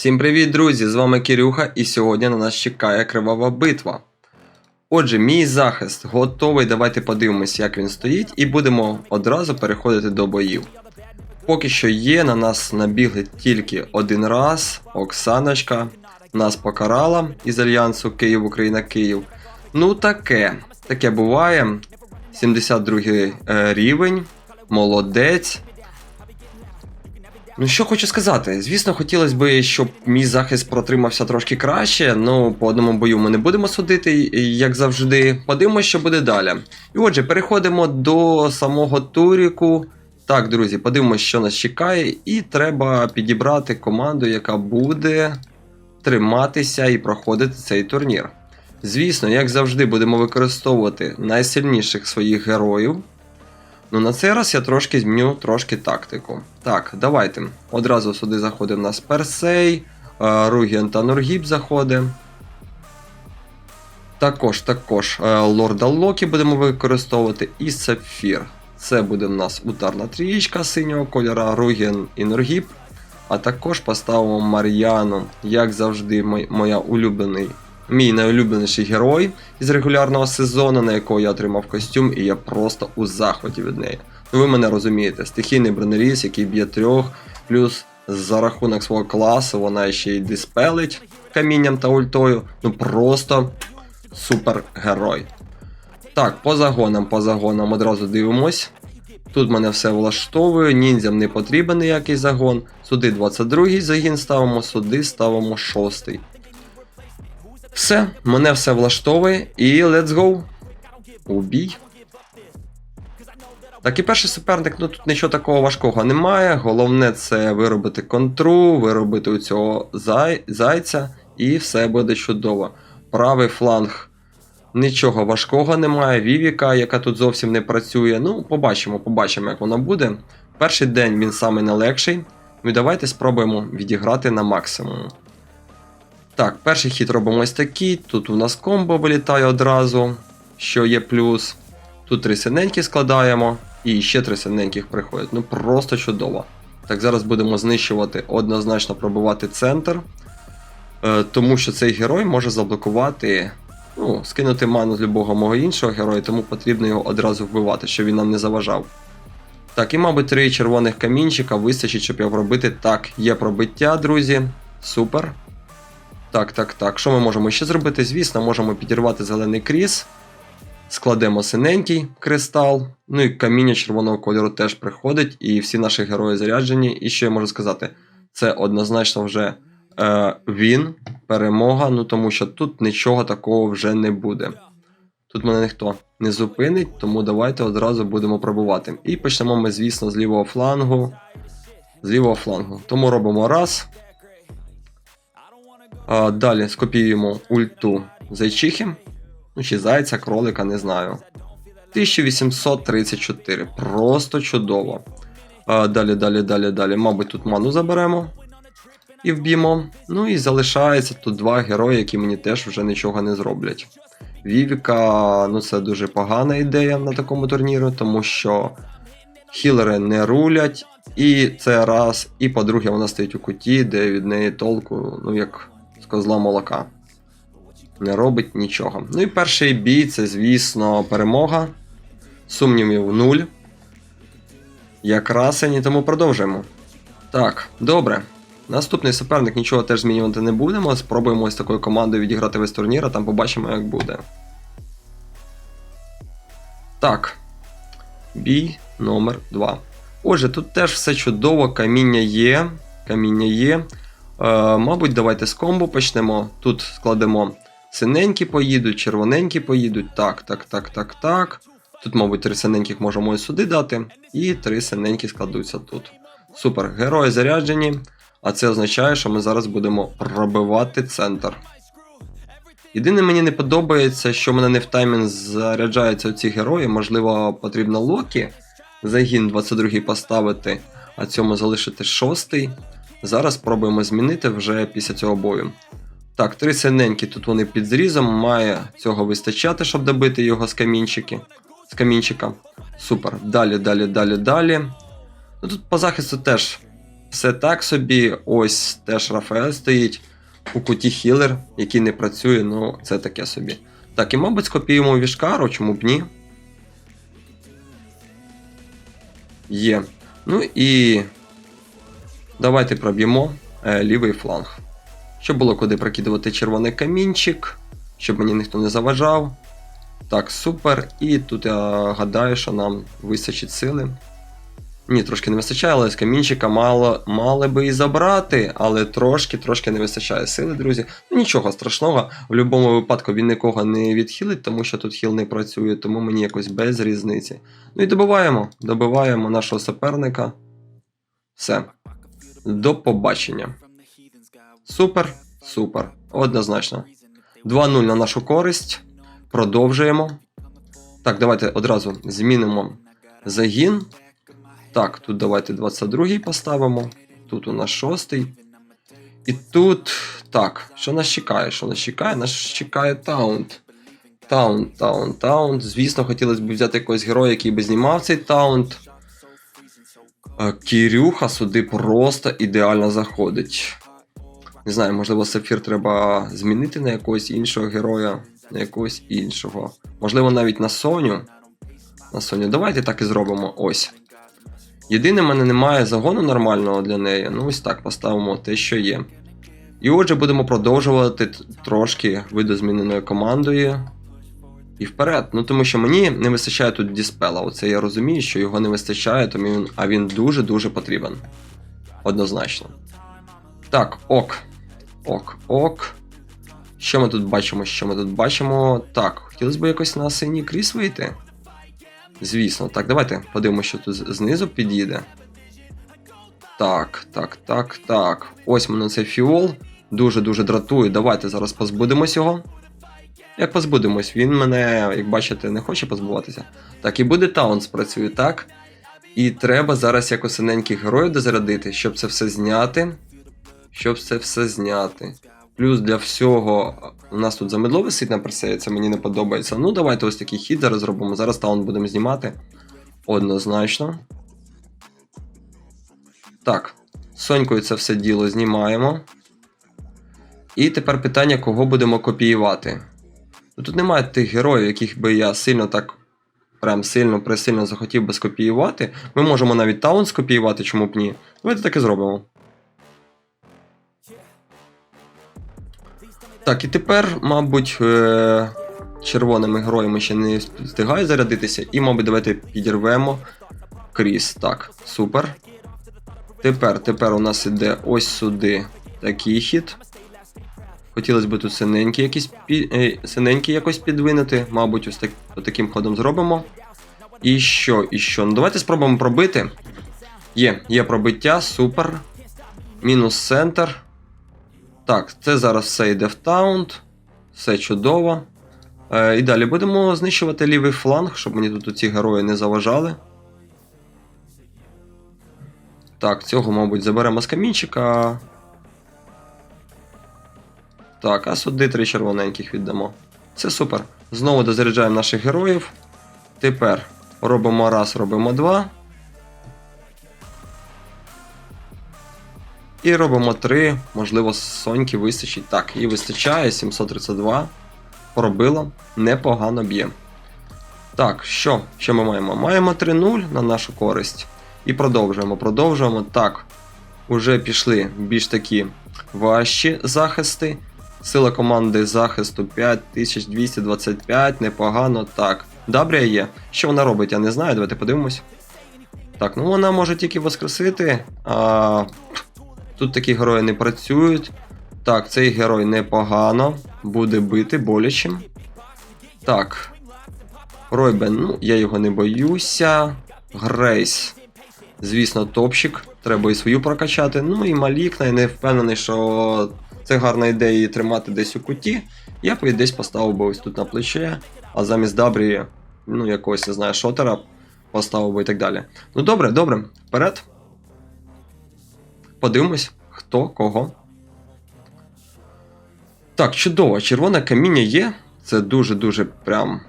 Всім привіт, друзі! З вами Кирюха, і сьогодні на нас чекає кривава битва. Отже, мій захист готовий. Давайте подивимось, як він стоїть, і будемо одразу переходити до боїв. Поки що є, на нас набігли тільки один раз. Оксаночка нас покарала із альянсу Київ, Україна, Київ. Ну таке, таке буває. 72 е, рівень, молодець. Ну, що хочу сказати, звісно, хотілося б, щоб мій захист протримався трошки краще. Ну, по одному бою ми не будемо судити, як завжди. Подивимося, що буде далі. І отже, переходимо до самого туріку. Так, друзі, подивимося, що нас чекає, і треба підібрати команду, яка буде триматися і проходити цей турнір. Звісно, як завжди, будемо використовувати найсильніших своїх героїв. Ну, на цей раз я трошки зміню трошки тактику. Так, давайте. Одразу сюди заходить у нас Персей, е, Ругіан та Нургіб заходить. Також, також е, Лорда Локі будемо використовувати і Сапфір. Це буде в нас ударна трієчка синього кольора, Ругіан і Нургіб. А також поставимо Мар'яну, як завжди, моя улюблений, мій найулюбленіший герой із регулярного сезону, на якого я отримав костюм, і я просто у захваті від неї. Ну ви мене розумієте, стихійний бронеріз, який б'є трьох, плюс за рахунок свого класу вона ще й диспелить камінням та ультою. Ну просто супергерой. Так, по загонам, по загонам одразу дивимось. Тут мене все влаштовує, ніндзям не потрібен ніякий загон. Сюди 22-й загін ставимо, сюди ставимо 6-й. Все, мене все влаштовує і let's go. Убій. Так і перший суперник, ну тут нічого такого важкого немає. Головне це виробити контру, виробити у цього зай... зайця, і все буде чудово. Правий фланг нічого важкого немає. Вівіка, яка тут зовсім не працює. Ну, побачимо, побачимо, як воно буде. Перший день він самий найлегший. Ну і давайте спробуємо відіграти на максимум. Так, перший хід робимо ось такий. Тут у нас комбо вилітає одразу, що є плюс. Тут три синенькі складаємо, і ще три синеньких приходять. Ну просто чудово. Так, зараз будемо знищувати, однозначно пробивати центр. Е, тому що цей герой може заблокувати, ну, скинути ману з любого мого іншого героя, тому потрібно його одразу вбивати, щоб він нам не заважав. Так, і, мабуть, три червоних камінчика вистачить, щоб його пробити. Так, є пробиття, друзі. Супер. Так, так, так. Що ми можемо ще зробити? Звісно, можемо підірвати зелений кріс. Складемо синенький кристал. Ну і каміння червоного кольору теж приходить, і всі наші герої заряджені. І що я можу сказати? Це однозначно вже е, він, перемога, ну тому що тут нічого такого вже не буде. Тут мене ніхто не зупинить, тому давайте одразу будемо пробувати. І почнемо ми, звісно, з лівого флангу. З лівого флангу. Тому робимо раз. Далі скопіюємо ульту зайчихи. Ну, чи зайця, кролика, не знаю. 1834. Просто чудово. Далі, далі, далі, далі. Мабуть, тут ману заберемо. І вб'ємо. Ну і залишається тут два герої, які мені теж вже нічого не зроблять. Вівіка, ну це дуже погана ідея на такому турніру, тому що хілери не рулять. І це раз. І по-друге, вона стоїть у куті, де від неї толку, ну як козла молока. Не робить нічого. Ну і перший бій це, звісно, перемога. Сумнівів нуль. Як красені, тому продовжуємо. Так, добре. Наступний суперник нічого теж змінювати не будемо. Спробуємо ось такою командою відіграти весь турнір, а там побачимо, як буде. Так. Бій номер 2. Отже, тут теж все чудово, каміння є. Каміння є. Е, мабуть, давайте з комбо почнемо. Тут складемо синенькі поїдуть, червоненькі поїдуть. Так, так, так, так, так. Тут, мабуть, три синеньких можемо і сюди дати. І три синенькі складуться тут. Супер, герої заряджені. А це означає, що ми зараз будемо пробивати центр. Єдине мені не подобається, що в мене не в таймінг заряджаються ці герої. Можливо, потрібно Локі. Загін 22 поставити, а цьому залишити 6. Зараз спробуємо змінити вже після цього бою. Так, три синенькі тут вони під зрізом, має цього вистачати, щоб добити його з камінчики. З камінчика. Супер. Далі, далі, далі, далі. Ну тут по захисту теж все так собі. Ось теж Рафаель стоїть. У куті хілер, який не працює, ну це таке собі. Так, і мабуть скопіюємо вішкару, чому б ні. Є. Ну і давайте проб'ємо е, лівий фланг. Щоб було куди прокидувати червоний камінчик, щоб мені ніхто не заважав. Так, супер. І тут я гадаю, що нам вистачить сили. Ні, трошки не вистачає, але з камінчика мало, мали би і забрати, але трошки, трошки не вистачає сили, друзі. Ну нічого страшного. В будь-якому випадку він нікого не відхилить, тому що тут хіл не працює, тому мені якось без різниці. Ну і добиваємо, добиваємо нашого суперника. Все. До побачення. Супер, супер. Однозначно. 2-0 на нашу користь. Продовжуємо. Так, давайте одразу змінимо загін. Так, тут давайте 22-й поставимо. Тут у нас 6-й. І тут. Так, що нас чекає? Що нас чекає? Нас чекає таунт. Таунт, таунт, таунт. Звісно, хотілося б взяти якогось героя, який би знімав цей таунт. Е, Кірюха сюди просто ідеально заходить. Не знаю, можливо, сапфір треба змінити на якогось іншого героя, на якогось іншого. Можливо, навіть на Соню. На Соню. Давайте так і зробимо. Ось. Єдине, в мене немає загону нормального для неї. Ну, ось так поставимо те, що є. І отже, будемо продовжувати трошки видозміненою командою. І вперед. Ну тому що мені не вистачає тут діспела. Оце я розумію, що його не вистачає, тому він, а він дуже-дуже потрібен. Однозначно. Так, ок. Ок, ок. Що ми тут бачимо? Що ми тут бачимо? Так, хотілося б якось на синій кріс вийти. Звісно, так, давайте подивимося, що тут знизу під'їде. Так, так, так, так. Ось мене цей фіол. Дуже-дуже дратує. Давайте зараз позбудемось його. Як позбудемось, він мене, як бачите, не хоче позбуватися. Так, і буде таун спрацює, так? І треба зараз якось синеньких героїв дозарядити, щоб це все зняти. Щоб це все зняти. Плюс для всього у нас тут замедло висить на пресеї, це мені не подобається. Ну, давайте ось такий хід зараз зробимо. Зараз таун будемо знімати. Однозначно. Так, Сонькою це все діло знімаємо. І тепер питання, кого будемо копіювати. Ну, Тут немає тих героїв, яких би я сильно так. Прям сильно пресильно захотів би скопіювати. Ми можемо навіть таун скопіювати, чому б ні. Давайте так і зробимо. Так, і тепер, мабуть, е- червоними героями ще не встигає зарядитися. І, мабуть, давайте підірвемо кріс. Так, супер. Тепер, тепер у нас іде ось сюди такий хід. Хотілося б тут синенький якийсь пі... е, якось підвинути. Мабуть, ось так, таким ходом зробимо. І що, і що? Ну давайте спробуємо пробити. Є, є пробиття, супер. Мінус центр. Так, це зараз все йде в таунт. Все чудово. Е, і далі будемо знищувати лівий фланг, щоб мені тут ці герої не заважали. Так, цього, мабуть, заберемо з камінчика. Так, а сюди три червоненьких віддамо. Це супер. Знову дозаряджаємо наших героїв. Тепер робимо раз, робимо два. І робимо три. Можливо, Соньки вистачить. Так, їй вистачає. 732. Пробило. Непогано б'є. Так, що? Що ми маємо? Маємо 3-0 на нашу користь. І продовжуємо. Продовжуємо. Так. Уже пішли більш такі важчі захисти. Сила команди захисту 5225, непогано. Так. Дабрія є. Що вона робить, я не знаю. Давайте подивимось. Так, ну вона може тільки воскресити. А... Тут такі герої не працюють. Так, цей герой непогано. Буде бити болячим. Так. Ройбен, ну, я його не боюся. Грейс. Звісно, топчик. Треба і свою прокачати. Ну і Малікна, я не впевнений, що це гарна ідея її тримати десь у куті. Я б її десь поставив би ось тут на плече, а замість Дабрі, ну, якогось, не знаю, шотера поставив би і так далі. Ну добре, добре, вперед. Подивимось, хто кого. Так, чудово, червоне каміння є. Це дуже-дуже прям.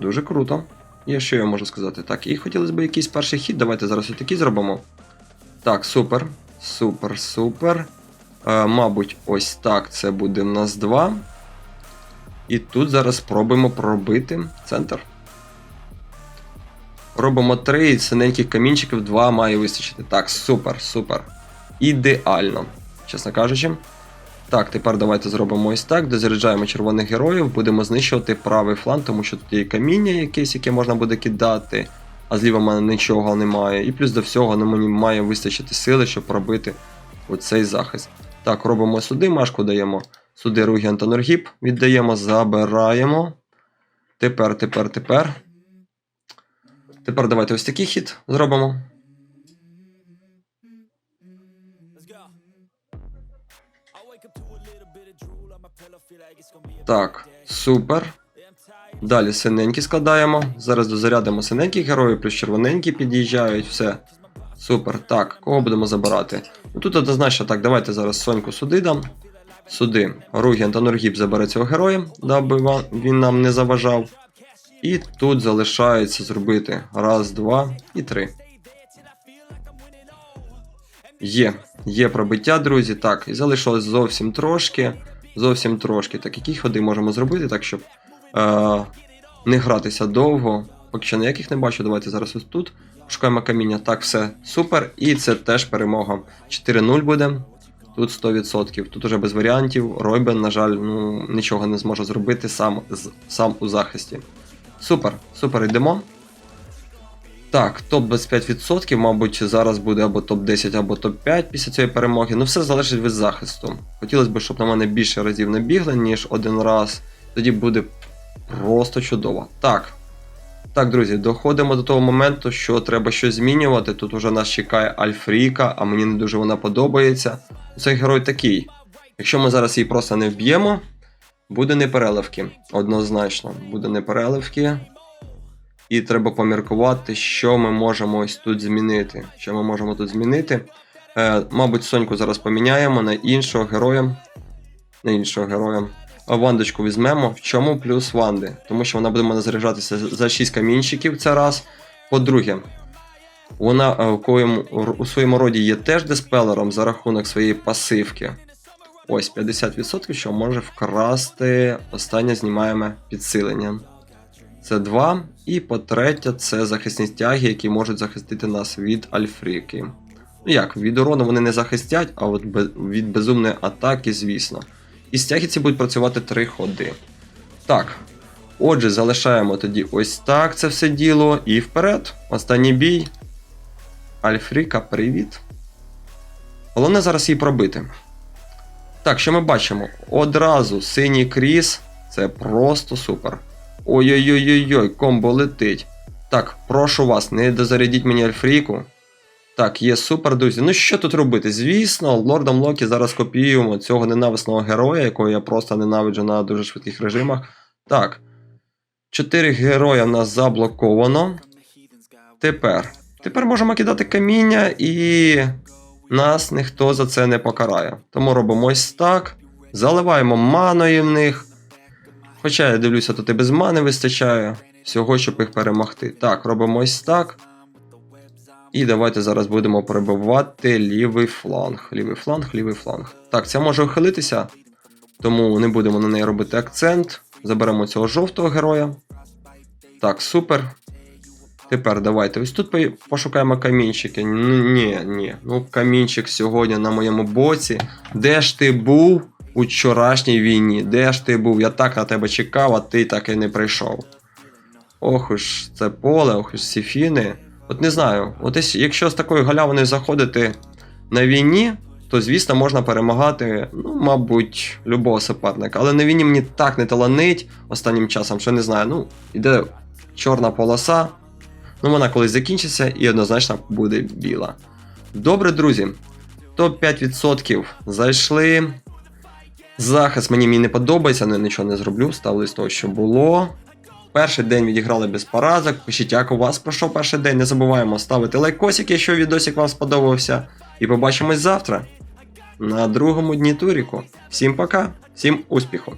Дуже круто. Є що я можу сказати. Так, і хотілося б якийсь перший хід. Давайте зараз отакий зробимо. Так, супер. Супер, супер. Е, мабуть, ось так це буде в нас 2. І тут зараз спробуємо пробити центр. Робимо 3 і синеньких камінчиків 2 має вистачити. Так, супер, супер. Ідеально, чесно кажучи. Так, тепер давайте зробимо ось так. Дозаряджаємо червоних героїв, будемо знищувати правий фланг, тому що тут є каміння якесь, яке можна буде кидати, а зліва в мене нічого немає. І плюс до всього ну, мені має вистачити сили, щоб пробити оцей захист. Так, робимо сюди, машку даємо. Сюди Ругі Антоноргіп віддаємо, забираємо. Тепер, тепер, тепер. Тепер давайте ось такий хід зробимо. Так, супер. Далі синенькі складаємо. Зараз дозарядимо синеньких героїв, плюс червоненькі під'їжджають, все. Супер. Так, кого будемо забирати? Ну тут однозначно так, давайте зараз Соньку сюди дам. Сюди. Ругін та Норгіп забере цього героя, даби він нам не заважав. І тут залишається зробити раз, два і три. Є, є пробиття, друзі. Так, і залишилось зовсім трошки. Зовсім трошки. Так, які ходи можемо зробити, так, щоб е, не гратися довго. Поки що ніяких не бачу. Давайте зараз ось тут. Шукаємо каміння. Так, все супер. І це теж перемога. 4-0 буде. Тут 100%. Тут уже без варіантів. Ройбен, на жаль, ну, нічого не зможе зробити сам, сам у захисті. Супер, супер, йдемо. Так, топ 25%, мабуть, зараз буде або топ-10, або топ-5 після цієї перемоги. Ну, все залежить від захисту. Хотілося б, щоб на мене більше разів не бігли, ніж один раз. Тоді буде просто чудово. Так. Так, друзі, доходимо до того моменту, що треба щось змінювати. Тут уже нас чекає Альфріка, а мені не дуже вона подобається. Цей герой такий. Якщо ми зараз її просто не вб'ємо, буде непереливки. Однозначно, буде непереливки. І треба поміркувати, що ми можемо ось тут змінити. Що ми можемо тут змінити. Е, мабуть, Соньку зараз поміняємо на іншого героя. На іншого героя. Вандочку візьмемо. В чому плюс Ванди? Тому що вона буде в мене заряджатися за 6 камінчиків це раз. По-друге, вона е, у, коєму, у своєму роді є теж диспелером за рахунок своєї пасивки. Ось 50%, що може вкрасти. Останнє знімаємо підсилення. Це 2. І по-третє, це захисні стяги, які можуть захистити нас від Альфріки. Ну як, від урону вони не захистять, а от від безумної атаки, звісно. І стяги ці будуть працювати 3 ходи. Так. Отже, залишаємо тоді ось так це все діло. І вперед. Останній бій. Альфріка, привіт. Головне зараз її пробити. Так, що ми бачимо? Одразу синій кріс. Це просто супер. Ой-ой-ой-ой, комбо летить. Так, прошу вас, не дозарядіть мені Альфріку. Так, є супер, друзі. Ну що тут робити? Звісно, лордом Локі зараз копіюємо цього ненависного героя, якого я просто ненавиджу на дуже швидких режимах. Так. Чотири героя в нас заблоковано. Тепер. Тепер можемо кидати каміння і нас ніхто за це не покарає. Тому робимо ось так. Заливаємо маною в них. Хоча я дивлюся, тут і без мани вистачає всього, щоб їх перемогти. Так, робимо ось так. І давайте зараз будемо перебивати лівий фланг. Лівий фланг, лівий фланг. Так, це може ухилитися, тому не будемо на неї робити акцент. Заберемо цього жовтого героя. Так, супер. Тепер давайте ось тут пошукаємо камінчики. Ні, ні. Ну, камінчик сьогодні на моєму боці. Де ж ти був у вчорашній війні? Де ж ти був? Я так на тебе чекав, а ти так і не прийшов. Ох уж це поле, ох уж ці фіни. От не знаю, от якщо з такою галявиною заходити на війні, то звісно можна перемагати, ну, мабуть, любого суперника. Але на війні мені так не таланить останнім часом, що не знаю, ну, іде чорна полоса. Ну, вона колись закінчиться і однозначно буде біла. Добре, друзі. Топ-5% зайшли. Захист мені мені не подобається, але нічого не зроблю. Ставлю з того, що було. Перший день відіграли без поразок. Пишіть, як у вас пройшов перший день. Не забуваємо ставити лайкосик, якщо відосик вам сподобався. І побачимось завтра на другому дні туріку. Всім пока, всім успіху!